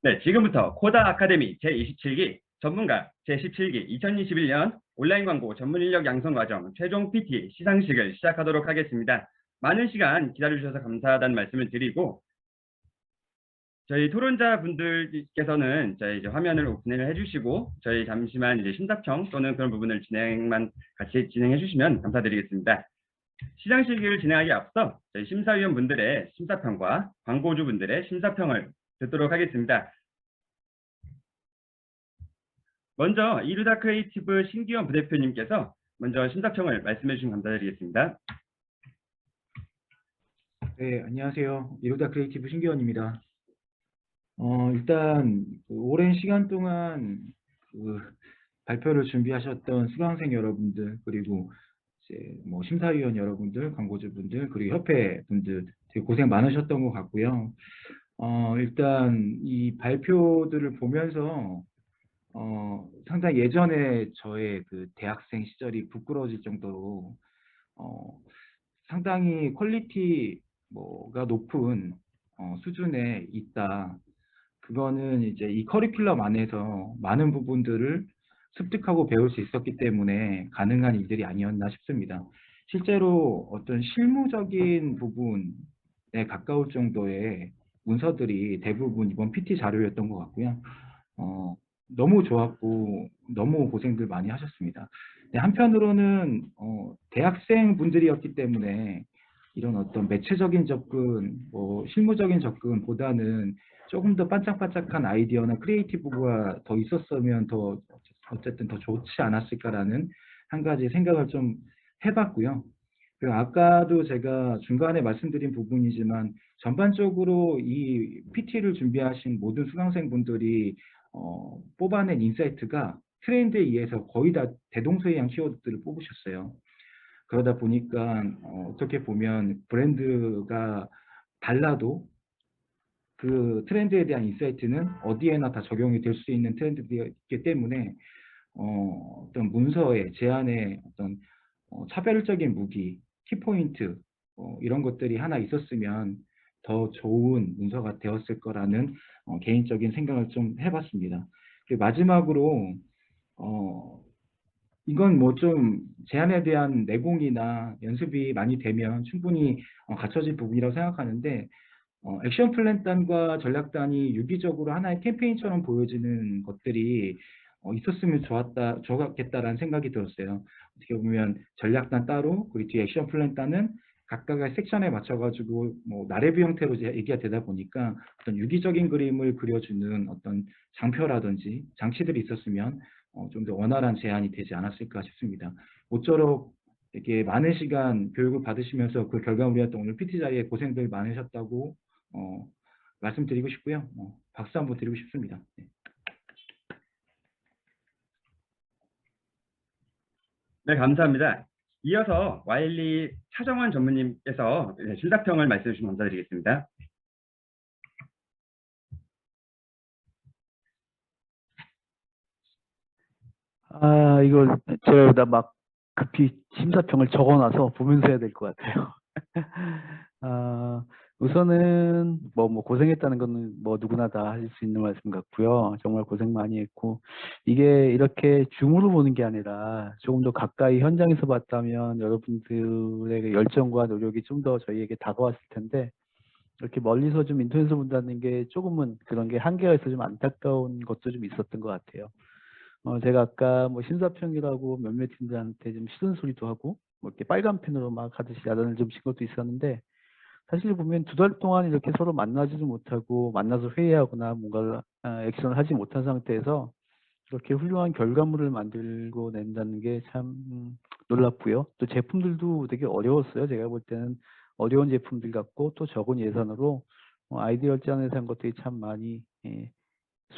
네, 지금부터 코다 아카데미 제27기 전문가 제17기 2021년 온라인 광고 전문 인력 양성 과정 최종 PT 시상식을 시작하도록 하겠습니다. 많은 시간 기다려주셔서 감사하다는 말씀을 드리고 저희 토론자 분들께서는 저희 이제 화면을 오픈을 해주시고 저희 잠시만 이제 심사평 또는 그런 부분을 진행만 같이 진행해 주시면 감사드리겠습니다. 시상식을 진행하기 앞서 저희 심사위원 분들의 심사평과 광고주 분들의 심사평을 듣도록 하겠습니다. 먼저 이루다 크리에이티브 신기원 부대표님께서 먼저 심사평을 말씀해 주시면 감사드리겠습니다. 네, 안녕하세요. 이루다 크리에이티브 신기원입니다. 어, 일단 그 오랜 시간 동안 그 발표를 준비하셨던 수강생 여러분들 그리고 이제 뭐 심사위원 여러분들, 광고주분들 그리고 협회 분들 되게 고생 많으셨던 것 같고요. 어, 일단 이 발표들을 보면서 어, 상당히 예전에 저의 그 대학생 시절이 부끄러워질 정도로 어, 상당히 퀄리티 뭐가 높은 어, 수준에 있다. 그거는 이제 이 커리큘럼 안에서 많은 부분들을 습득하고 배울 수 있었기 때문에 가능한 일들이 아니었나 싶습니다. 실제로 어떤 실무적인 부분에 가까울 정도의 문서들이 대부분 이번 PT 자료였던 것 같고요. 어, 너무 좋았고 너무 고생들 많이 하셨습니다. 네, 한편으로는 어, 대학생 분들이었기 때문에 이런 어떤 매체적인 접근, 뭐 실무적인 접근보다는 조금 더 반짝반짝한 아이디어나 크리에이티브가 더 있었으면 더 어쨌든 더 좋지 않았을까라는 한 가지 생각을 좀 해봤고요. 그리고 아까도 제가 중간에 말씀드린 부분이지만 전반적으로 이 PT를 준비하신 모든 수강생분들이 어, 뽑아낸 인사이트가 트렌드에 의해서 거의 다 대동소이한 키워드들을 뽑으셨어요. 그러다 보니까 어, 어떻게 보면 브랜드가 달라도 그 트렌드에 대한 인사이트는 어디에나 다 적용이 될 수 있는 트렌드이기 때문에 어, 어떤 문서의 제안의 어떤 어, 차별적인 무기, 키포인트 어, 이런 것들이 하나 있었으면 더 좋은 문서가 되었을 거라는 어, 개인적인 생각을 좀 해봤습니다. 그리고 마지막으로 어, 이건 뭐 좀 제안에 대한 내공이나 연습이 많이 되면 충분히 어, 갖춰질 부분이라고 생각하는데 어, 액션 플랜단과 전략단이 유기적으로 하나의 캠페인처럼 보여지는 것들이 어, 있었으면 좋았다, 좋았겠다라는 생각이 들었어요. 어떻게 보면 전략단 따로, 그리고 뒤에 액션 플랜단은 각각의 섹션에 맞춰가지고 뭐 나래비 형태로 얘기가 되다 보니까 어떤 유기적인 그림을 그려주는 어떤 장표라든지 장치들이 있었으면 어, 좀 더 원활한 제안이 되지 않았을까 싶습니다. 모쪼록 이렇게 많은 시간 교육을 받으시면서 그 결과물이었던 오늘 PT 자리에 고생들 많으셨다고 어, 말씀드리고 싶고요. 어, 박수 한번 드리고 싶습니다. 네. 네, 감사합니다. 이어서 와일리 차정원 전무님께서 네, 심사평을 말씀해 주시면 감사드리겠습니다. 아, 이걸 제가 막 급히 심사평을 적어놔서 보면서 해야 될 것 같아요. 아, 우선은 뭐, 뭐 고생했다는 거는 뭐 누구나 다 하실 수 있는 말씀 같고요. 정말 고생 많이 했고 이게 이렇게 줌으로 보는 게 아니라 조금 더 가까이 현장에서 봤다면 여러분들의 열정과 노력이 좀 더 저희에게 다가왔을 텐데 이렇게 멀리서 좀 인터넷에서 본다는 게 조금은 그런 게 한계가 있어 좀 안타까운 것도 좀 있었던 것 같아요. 어, 제가 아까 뭐 심사평이라고 몇몇 팀들한테 좀 싫은 소리도 하고 뭐 이렇게 빨간 펜으로 막 하듯이 야단을 좀 친 것도 있었는데 사실 보면 두 달 동안 이렇게 서로 만나지도 못하고 만나서 회의하거나 뭔가를 아, 액션을 하지 못한 상태에서 이렇게 훌륭한 결과물을 만들고 낸다는 게 참 놀랍고요. 또 제품들도 되게 어려웠어요. 제가 볼 때는 어려운 제품들 같고 또 적은 예산으로 어, 아이디어 짠에서 한 것들이 참 많이 예,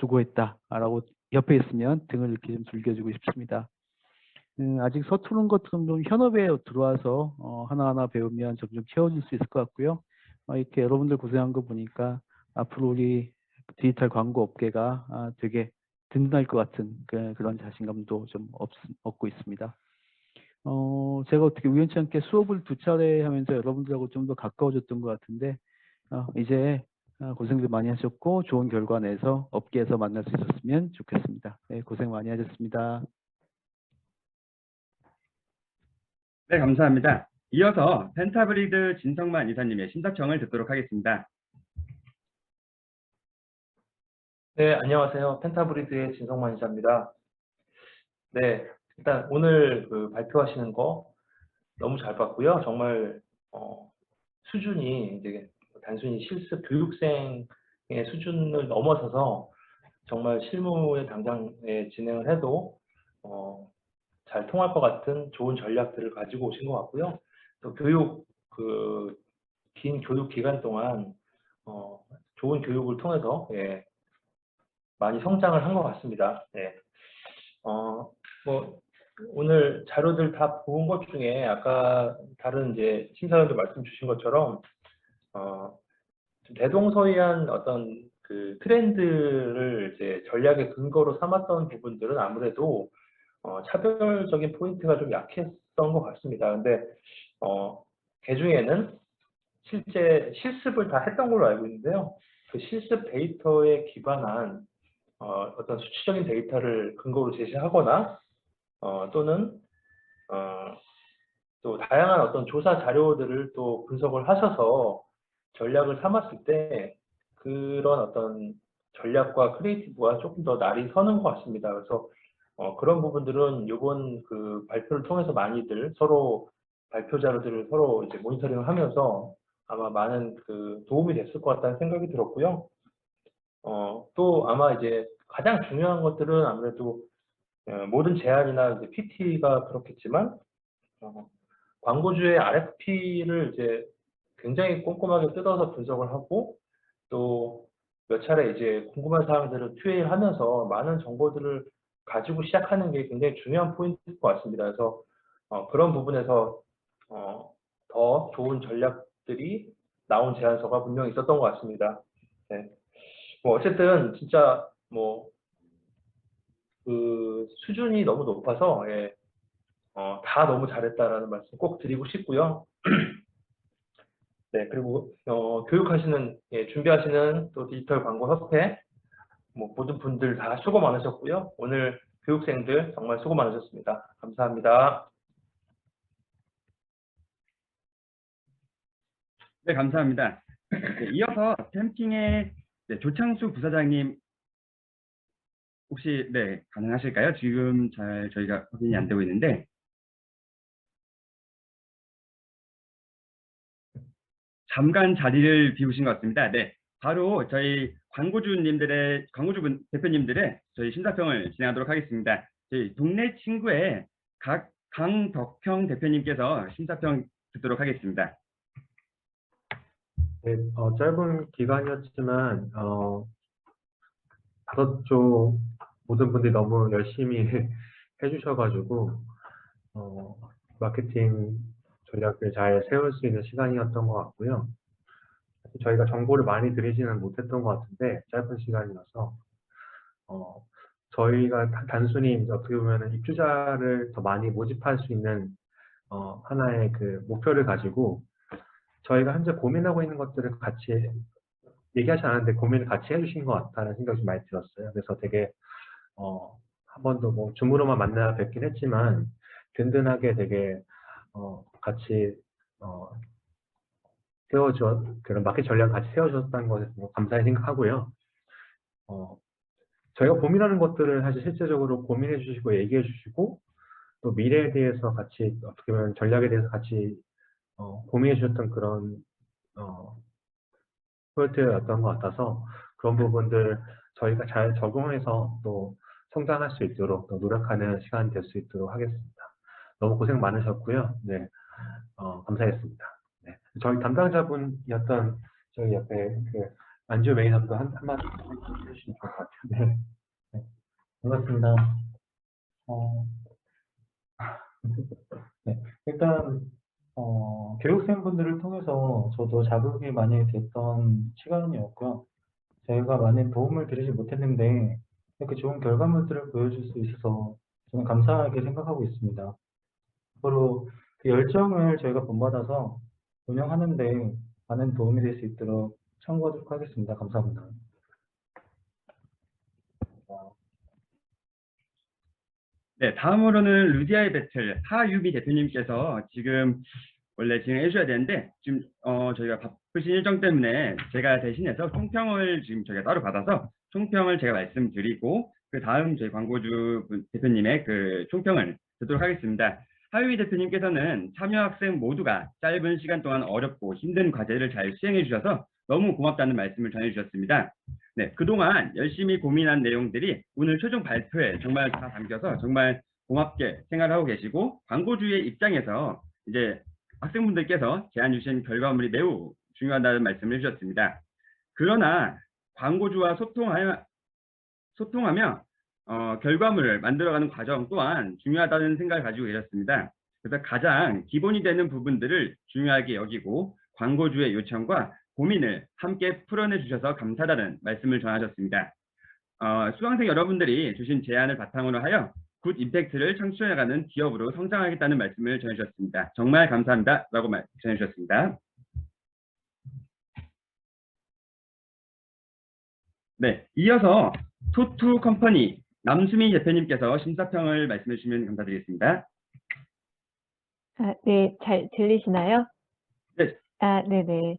수고했다라고 옆에 있으면 등을 이렇게 좀 들겨주고 싶습니다. 음, 아직 서투른 것들은 좀 현업에 들어와서 어, 하나하나 배우면 점점 채워질 수 있을 것 같고요. 어, 이렇게 여러분들 고생한 거 보니까 앞으로 우리 디지털 광고 업계가 아, 되게 든든할 것 같은 그, 그런 자신감도 좀 없, 얻고 있습니다. 어, 제가 어떻게 우연치 않게 수업을 두 차례 하면서 여러분들하고 좀 더 가까워졌던 것 같은데 어, 이제 아, 고생들 많이 하셨고 좋은 결과 내서 업계에서 만날 수 있었으면 좋겠습니다. 네, 고생 많이 하셨습니다. 네, 감사합니다. 이어서 펜타브리드 진성만 이사님의 심사평을 듣도록 하겠습니다. 네, 안녕하세요. 펜타브리드의 진성만 이사입니다. 네, 일단 오늘 그 발표하시는 거 너무 잘 봤고요. 정말 어, 수준이 이제 단순히 실습 교육생의 수준을 넘어서서 정말 실무에 당장 예, 진행을 해도 어, 잘 통할 것 같은 좋은 전략들을 가지고 오신 것 같고요. 또 교육 그 긴 교육 기간 동안 어, 좋은 교육을 통해서 예, 많이 성장을 한 것 같습니다. 네. 어, 뭐, 오늘 자료들 다 본 것 중에 아까 다른 이제 심사위원들 말씀 주신 것처럼, 어, 좀 대동서이한 어떤 그 트렌드를 이제 전략의 근거로 삼았던 부분들은 아무래도 어, 차별적인 포인트가 좀 약했던 것 같습니다. 근데, 어, 그 중에는 실제 실습을 다 했던 걸로 알고 있는데요. 그 실습 데이터에 기반한 어, 어떤 수치적인 데이터를 근거로 제시하거나 어, 또는 어, 또 다양한 어떤 조사 자료들을 또 분석을 하셔서 전략을 삼았을 때 그런 어떤 전략과 크리에이티브가 조금 더 날이 서는 것 같습니다. 그래서 어, 그런 부분들은 이번 그 발표를 통해서 많이들 서로 발표 자료들을 서로 이제 모니터링을 하면서 아마 많은 그 도움이 됐을 것 같다는 생각이 들었고요. 어, 또 아마 이제 가장 중요한 것들은 아무래도 어, 모든 제안이나 이제 PT가 그렇겠지만 어, 광고주의 RFP를 이제 굉장히 꼼꼼하게 뜯어서 분석을 하고 또 몇 차례 이제 궁금한 사항들을 QA를 하면서 많은 정보들을 가지고 시작하는 게 굉장히 중요한 포인트일 것 같습니다. 그래서 어, 그런 부분에서 어, 더 좋은 전략들이 나온 제안서가 분명히 있었던 것 같습니다. 네. 뭐 어쨌든 진짜 뭐 그 수준이 너무 높아서 예, 어, 다 너무 잘했다라는 말씀 꼭 드리고 싶고요. 네 그리고 어, 교육하시는 예, 준비하시는 또 디지털 광고 협회 뭐 모든 분들 다 수고 많으셨고요. 오늘 교육생들 정말 수고 많으셨습니다. 감사합니다. 네, 감사합니다. 네, 이어서 캠핑의 네, 조창수 부사장님 혹시 네 가능하실까요? 지금 잘 저희가 확인이 안 되고 있는데 잠깐 자리를 비우신 것 같습니다. 네, 바로 저희 광고주님들의 광고주분 대표님들의 저희 심사평을 진행하도록 하겠습니다. 저희 동네 친구의 각 강덕형 대표님께서 심사평 듣도록 하겠습니다. 네, 어, 짧은 기간이었지만, 어, 다섯 쪽 모든 분들이 너무 열심히 해주셔가지고, 어, 마케팅 전략을 잘 세울 수 있는 시간이었던 것 같고요. 저희가 정보를 많이 드리지는 못했던 것 같은데, 짧은 시간이어서, 어, 저희가 다- 단순히 어떻게 보면 입주자를 더 많이 모집할 수 있는, 어, 하나의 그 목표를 가지고, 저희가 현재 고민하고 있는 것들을 같이 얘기하지 않았는데 고민을 같이 해주신 것 같다는 생각이 좀 많이 들었어요. 그래서 되게 어, 한 번도 뭐 줌으로만 만나 뵙긴 했지만 든든하게 되게 어, 같이 어, 세워줘 그런 마켓 전략 같이 세워줬다는 것에 뭐 감사히 생각하고요. 어, 저희가 고민하는 것들을 사실 실제적으로 고민해 주시고 얘기해 주시고 또 미래에 대해서 같이 어떻게 보면 전략에 대해서 같이 어, 고민해 주셨던 그런 어, 프로젝트였던 것 같아서 그런 부분들 저희가 잘 적용해서 또 성장할 수 있도록 또 노력하는 시간이 될 수 있도록 하겠습니다. 너무 고생 많으셨고요. 네, 어, 감사했습니다. 네, 저희 담당자분이었던 저희 옆에 그 안지호 매니저도 한, 한마디 해주시면 좋을 것 같아요. 네. 네. 반갑습니다. 어, 네, 일단 어, 교육생분들을 통해서 저도 자극이 많이 됐던 시간이었고요. 저희가 많은 도움을 드리지 못했는데 이렇게 좋은 결과물들을 보여줄 수 있어서 저는 감사하게 생각하고 있습니다. 앞으로 그 열정을 저희가 본받아서 운영하는데 많은 도움이 될 수 있도록 참고하도록 하겠습니다. 감사합니다. 네, 다음으로는 루디아의 배틀 하유비 대표님께서 지금 원래 진행해 주셔야 되는데 지금 어, 저희가 바쁘신 일정 때문에 제가 대신해서 총평을 지금 저희가 따로 받아서 총평을 제가 말씀드리고 그 다음 저희 광고주 분- 대표님의 그 총평을 듣도록 하겠습니다. 하유비 대표님께서는 참여 학생 모두가 짧은 시간 동안 어렵고 힘든 과제를 잘 수행해 주셔서 너무 고맙다는 말씀을 전해 주셨습니다. 네, 그동안 열심히 고민한 내용들이 오늘 최종 발표에 정말 다 담겨서 정말 고맙게 생각하고 계시고 광고주의 입장에서 이제 학생분들께서 제안 주신 결과물이 매우 중요하다는 말씀을 해주셨습니다. 그러나 광고주와 소통하여, 소통하며 어, 결과물을 만들어가는 과정 또한 중요하다는 생각을 가지고 계셨습니다. 그래서 가장 기본이 되는 부분들을 중요하게 여기고 광고주의 요청과 고민을 함께 풀어내 주셔서 감사하다는 말씀을 전하셨습니다. 어, 수강생 여러분들이 주신 제안을 바탕으로 하여 굿 임팩트를 창출해가는 기업으로 성장하겠다는 말씀을 전해주셨습니다. 정말 감사합니다. 라고 말, 전해주셨습니다. 네, 이어서 토투 컴퍼니 남수미 대표님께서 심사평을 말씀해 주시면 감사드리겠습니다. 아, 네, 잘 들리시나요? 네. 아, 네네.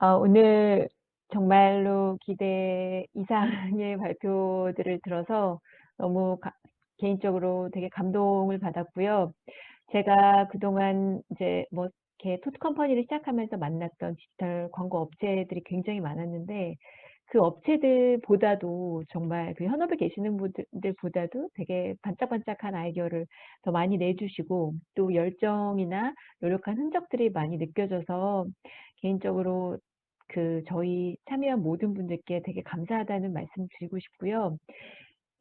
어, 오늘 정말로 기대 이상의 발표들을 들어서 너무 가- 개인적으로 되게 감동을 받았고요. 제가 그동안 이제 뭐 이렇게 토트 컴퍼니를 시작하면서 만났던 디지털 광고 업체들이 굉장히 많았는데 그 업체들보다도 정말 그 현업에 계시는 분들보다도 되게 반짝반짝한 아이디어를 더 많이 내주시고 또 열정이나 노력한 흔적들이 많이 느껴져서 개인적으로 그 저희 참여한 모든 분들께 되게 감사하다는 말씀 드리고 싶고요.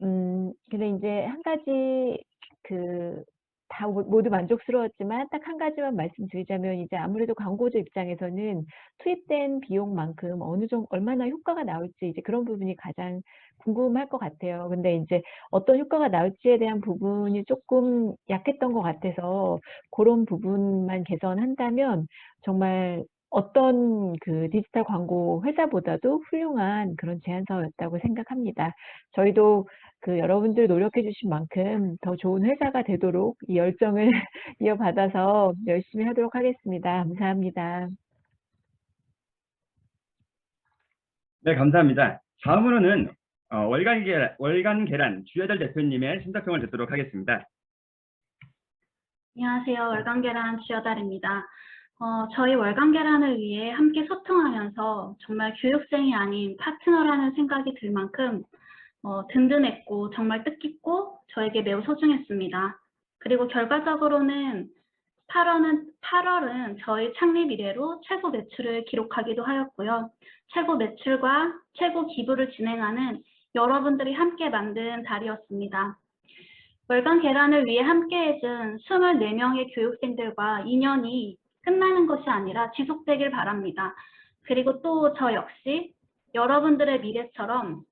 음, 근데 이제 한 가지 그 다 모두 만족스러웠지만 딱 한 가지만 말씀드리자면 이제 아무래도 광고주 입장에서는 투입된 비용만큼 어느 정도 얼마나 효과가 나올지 이제 그런 부분이 가장 궁금할 것 같아요. 근데 이제 어떤 효과가 나올지에 대한 부분이 조금 약했던 것 같아서 그런 부분만 개선한다면 정말 어떤 그 디지털 광고 회사보다도 훌륭한 그런 제안서였다고 생각합니다. 저희도 그 여러분들 노력해 주신 만큼 더 좋은 회사가 되도록 이 열정을 이어받아서 열심히 하도록 하겠습니다. 감사합니다. 네, 감사합니다. 다음으로는 어, 월간 계란, 월간 계란 주여달 대표님의 심사평을 듣도록 하겠습니다. 안녕하세요. 월간 계란 주여달입니다. 어, 저희 월간 계란을 위해 함께 소통하면서 정말 교육생이 아닌 파트너라는 생각이 들 만큼 어, 든든했고 정말 뜻깊고 저에게 매우 소중했습니다. 그리고 결과적으로는 8월은, 8월은 저희 창립 이래로 최고 매출을 기록하기도 하였고요. 최고 매출과 최고 기부를 진행하는 여러분들이 함께 만든 달이었습니다. 월간 계란을 위해 함께 해준 24명의 교육생들과 인연이 끝나는 것이 아니라 지속되길 바랍니다. 그리고 또 저 역시 여러분들의 미래처럼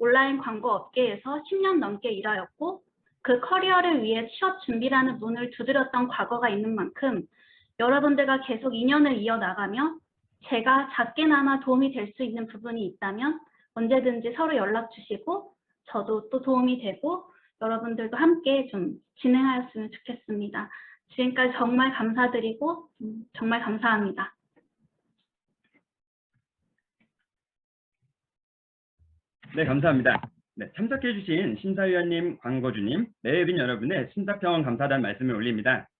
온라인 광고 업계에서 10년 넘게 일하였고 그 커리어를 위해 취업 준비라는 문을 두드렸던 과거가 있는 만큼 여러분들과 계속 인연을 이어나가며 제가 작게나마 도움이 될 수 있는 부분이 있다면 언제든지 서로 연락 주시고 저도 또 도움이 되고 여러분들도 함께 좀 진행하였으면 좋겠습니다. 지금까지 정말 감사드리고 음, 정말 감사합니다. 네, 감사합니다. 네, 참석해주신 심사위원님, 광고주님, 매회빈 여러분의 심사평 감사하다는 말씀을 올립니다.